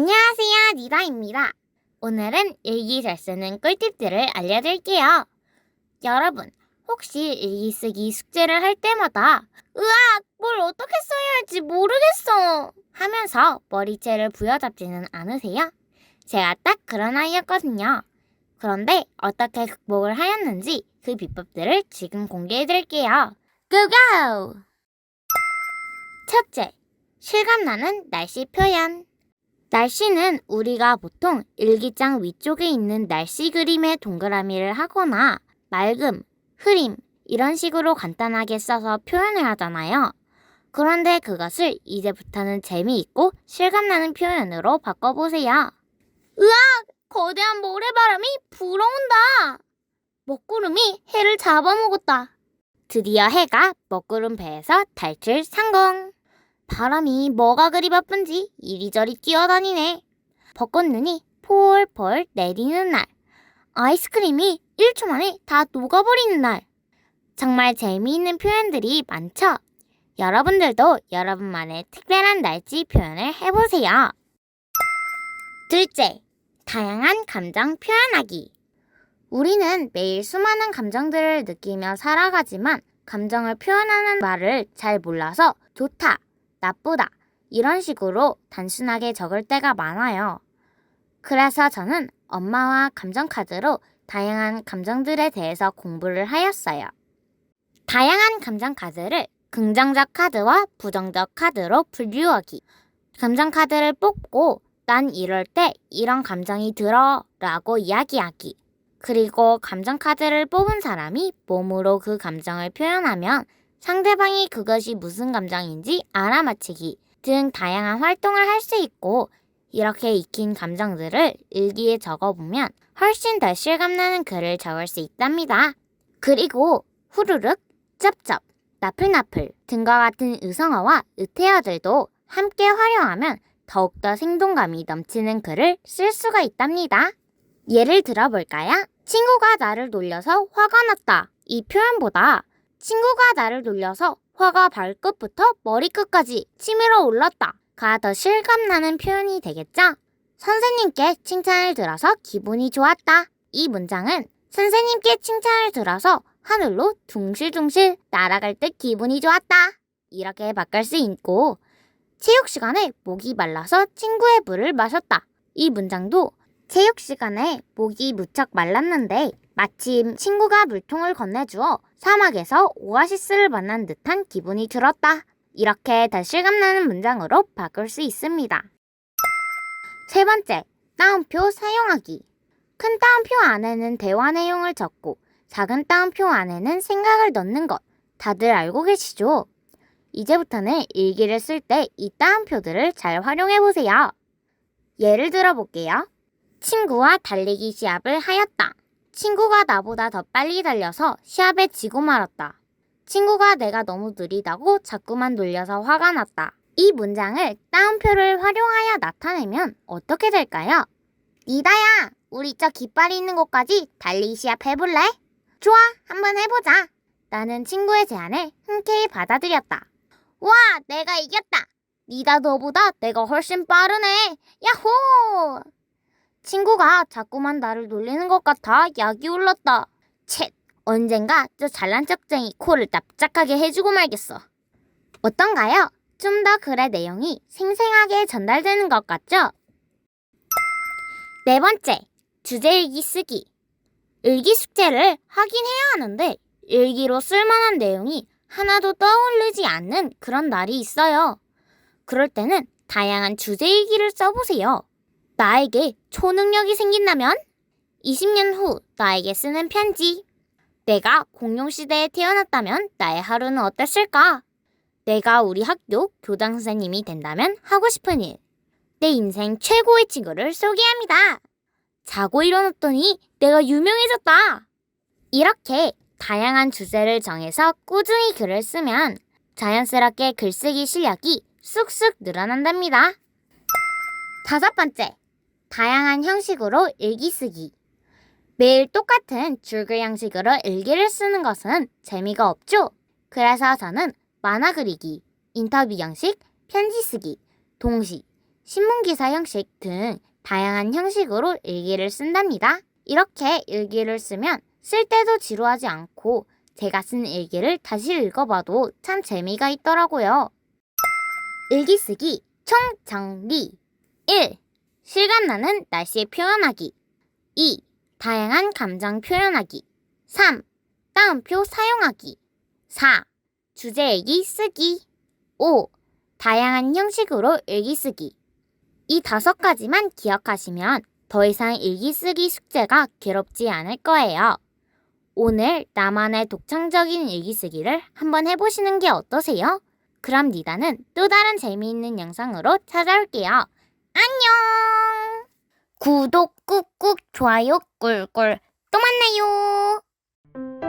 안녕하세요, 니다입니다. 오늘은 일기 잘 쓰는 꿀팁들을 알려드릴게요. 여러분, 혹시 일기 쓰기 숙제를 할 때마다 으악, 뭘 어떻게 써야 할지 모르겠어 하면서 머리채를 부여잡지는 않으세요? 제가 딱 그런 아이였거든요. 그런데 어떻게 극복을 하였는지 그 비법들을 지금 공개해드릴게요. 고고! 첫째, 실감나는 날씨 표현. 날씨는 우리가 보통 일기장 위쪽에 있는 날씨 그림에 동그라미를 하거나 맑음, 흐림 이런 식으로 간단하게 써서 표현을 하잖아요. 그런데 그것을 이제부터는 재미있고 실감나는 표현으로 바꿔보세요. 으악! 거대한 모래바람이 불어온다! 먹구름이 해를 잡아먹었다. 드디어 해가 먹구름 배에서 탈출 성공! 바람이 뭐가 그리 바쁜지 이리저리 뛰어다니네. 벚꽃 눈이 폴폴 내리는 날. 아이스크림이 1초 만에 다 녹아버리는 날. 정말 재미있는 표현들이 많죠? 여러분들도 여러분만의 특별한 날씨 표현을 해보세요. 둘째, 다양한 감정 표현하기. 우리는 매일 수많은 감정들을 느끼며 살아가지만 감정을 표현하는 말을 잘 몰라서 좋다, 나쁘다, 이런 식으로 단순하게 적을 때가 많아요. 그래서 저는 엄마와 감정카드로 다양한 감정들에 대해서 공부를 하였어요. 다양한 감정카드를 긍정적 카드와 부정적 카드로 분류하기. 감정카드를 뽑고 난 이럴 때 이런 감정이 들어 라고 이야기하기. 그리고 감정카드를 뽑은 사람이 몸으로 그 감정을 표현하면 상대방이 그것이 무슨 감정인지 알아맞히기 등 다양한 활동을 할 수 있고 이렇게 익힌 감정들을 일기에 적어보면 훨씬 더 실감나는 글을 적을 수 있답니다. 그리고 후루룩, 쩝쩝, 나풀나풀 등과 같은 의성어와 의태어들도 함께 활용하면 더욱더 생동감이 넘치는 글을 쓸 수가 있답니다. 예를 들어볼까요? 친구가 나를 놀려서 화가 났다. 이 표현보다 친구가 나를 놀려서 화가 발끝부터 머리끝까지 치밀어 올랐다. 가더 실감나는 표현이 되겠죠? 선생님께 칭찬을 들어서 기분이 좋았다. 이 문장은 선생님께 칭찬을 들어서 하늘로 둥실둥실 날아갈 듯 기분이 좋았다. 이렇게 바꿀 수 있고 체육 시간에 목이 말라서 친구의 물을 마셨다. 이 문장도 체육 시간에 목이 무척 말랐는데 마침 친구가 물통을 건네주어 사막에서 오아시스를 만난 듯한 기분이 들었다. 이렇게 더 실감나는 문장으로 바꿀 수 있습니다. 세 번째, 따옴표 사용하기. 큰 따옴표 안에는 대화 내용을 적고 작은 따옴표 안에는 생각을 넣는 것 다들 알고 계시죠? 이제부터는 일기를 쓸 때 이 따옴표들을 잘 활용해 보세요. 예를 들어 볼게요. 친구와 달리기 시합을 하였다. 친구가 나보다 더 빨리 달려서 시합에 지고 말았다. 친구가 내가 너무 느리다고 자꾸만 놀려서 화가 났다. 이 문장을 따옴표를 활용하여 나타내면 어떻게 될까요? 니다야, 우리 저 깃발이 있는 곳까지 달리기 시합 해볼래? 좋아, 한번 해보자. 나는 친구의 제안을 흔쾌히 받아들였다. 와, 내가 이겼다. 니다 너보다 내가 훨씬 빠르네. 야호! 친구가 자꾸만 나를 놀리는 것 같아 약이 올랐다. 쳇, 언젠가 저 잘난 척쟁이 코를 납작하게 해주고 말겠어. 어떤가요? 좀 더 글의 내용이 생생하게 전달되는 것 같죠? 네 번째, 주제 일기 쓰기. 일기 숙제를 하긴 해야 하는데 일기로 쓸만한 내용이 하나도 떠오르지 않는 그런 날이 있어요. 그럴 때는 다양한 주제 일기를 써보세요. 나에게 초능력이 생긴다면? 20년 후 나에게 쓰는 편지. 내가 공룡시대에 태어났다면 나의 하루는 어땠을까? 내가 우리 학교 교장 선생님이 된다면 하고 싶은 일. 내 인생 최고의 친구를 소개합니다. 자고 일어났더니 내가 유명해졌다. 이렇게 다양한 주제를 정해서 꾸준히 글을 쓰면 자연스럽게 글쓰기 실력이 쑥쑥 늘어난답니다. 다섯 번째, 다양한 형식으로 일기 쓰기. 매일 똑같은 줄글 형식으로 일기를 쓰는 것은 재미가 없죠? 그래서 저는 만화 그리기, 인터뷰 형식, 편지 쓰기, 동시, 신문기사 형식 등 다양한 형식으로 일기를 쓴답니다. 이렇게 일기를 쓰면 쓸 때도 지루하지 않고 제가 쓴 일기를 다시 읽어봐도 참 재미가 있더라고요. 일기 쓰기 총 정리 1. 실감나는 날씨 표현하기 2. 다양한 감정 표현하기 3. 따옴표 사용하기 4. 주제 일기 쓰기 5. 다양한 형식으로 일기 쓰기 이 다섯 가지만 기억하시면 더 이상 일기 쓰기 숙제가 괴롭지 않을 거예요. 오늘 나만의 독창적인 일기 쓰기를 한번 해보시는 게 어떠세요? 그럼 니다는 또 다른 재미있는 영상으로 찾아올게요. 안녕! 구독 꾹꾹 좋아요 꿀꿀 또 만나요!